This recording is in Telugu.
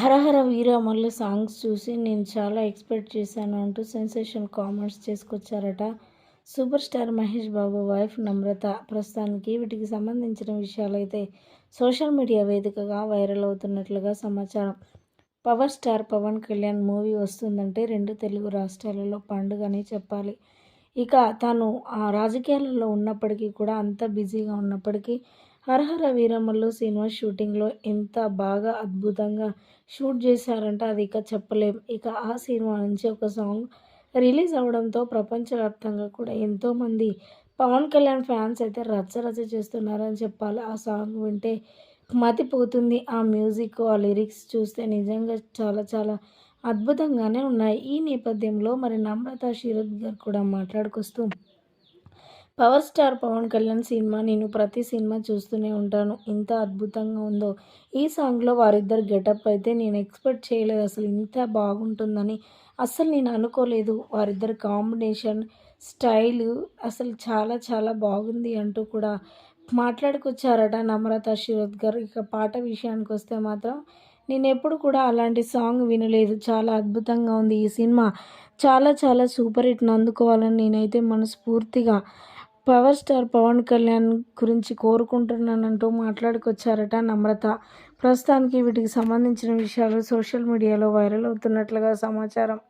హరహర వీరమల్లు సాంగ్స్ చూసి నేను చాలా ఎక్స్పెక్ట్ చేశాను అంటూ sensation comments చేసుకొచ్చారట. Super star Mahesh Babu wife Namrata ప్రస్తుతానికి వీటికి సంబంధించిన విషయాలైతే సోషల్ మీడియా వేదికగా వైరల్ అవుతున్నట్లుగా సమాచారం. Power star Pawan Kalyan movie వస్తుందంటే రెండు తెలుగు రాష్ట్రాలలో పండుగని చెప్పాలి. ఇక తను ఆ రాజకీయాలలో ఉన్నప్పటికీ కూడా అంత బిజీగా ఉన్నప్పటికీ హరహర వీరమ్మలు సినిమా షూటింగ్లో ఎంత బాగా అద్భుతంగా షూట్ చేశారంటే అది ఇక చెప్పలేం. ఇక ఆ సినిమా నుంచి ఒక సాంగ్ రిలీజ్ అవడంతో ప్రపంచవ్యాప్తంగా కూడా ఎంతోమంది పవన్ కళ్యాణ్ ఫ్యాన్స్ అయితే రచ్చ రచ్చ చేస్తున్నారని చెప్పాలి. ఆ సాంగ్ వింటే మతిపోతుంది. ఆ మ్యూజిక్ ఆ లిరిక్స్ చూస్తే నిజంగా చాలా చాలా అద్భుతంగానే ఉన్నాయి. ఈ నేపథ్యంలో మరి నమ్రత శిరత్ గారు కూడా మాట్లాడుకొస్తూ power star Pawan Kalyan cinema నేను ప్రతి సినిమా చూస్తూనే ఉంటాను. ఇంత అద్భుతంగా ఉందో? ఈ సాంగ్లో వారిద్దరు గెటప్ అయితే నేను ఎక్స్పెక్ట్ చేయలేదు. అసలు ఇంత బాగుంటుందని అసలు నేను అనుకోలేదు. వారిద్దరు కాంబినేషన్ స్టైలు అసలు చాలా చాలా బాగుంది అంటూ కూడా మాట్లాడుకొచ్చారట నమ్రత శిరోద్ గారు. ఇక పాట విషయానికి వస్తే మాత్రం నేను ఎప్పుడు కూడా అలాంటి సాంగ్ వినలేదు. చాలా అద్భుతంగా ఉంది ఈ సినిమా. చాలా చాలా సూపర్ హిట్ను అందుకోవాలని నేనైతే మనస్ఫూర్తిగా పవర్ స్టార్ పవన్ కళ్యాణ్ గురించి కోరుకుంటున్నానంటూ మాట్లాడుకొచ్చారట నమ్రత. ప్రస్తుతానికి వీటికి సంబంధించిన విషయాలు సోషల్ మీడియాలో వైరల్ అవుతున్నట్లుగా సమాచారం.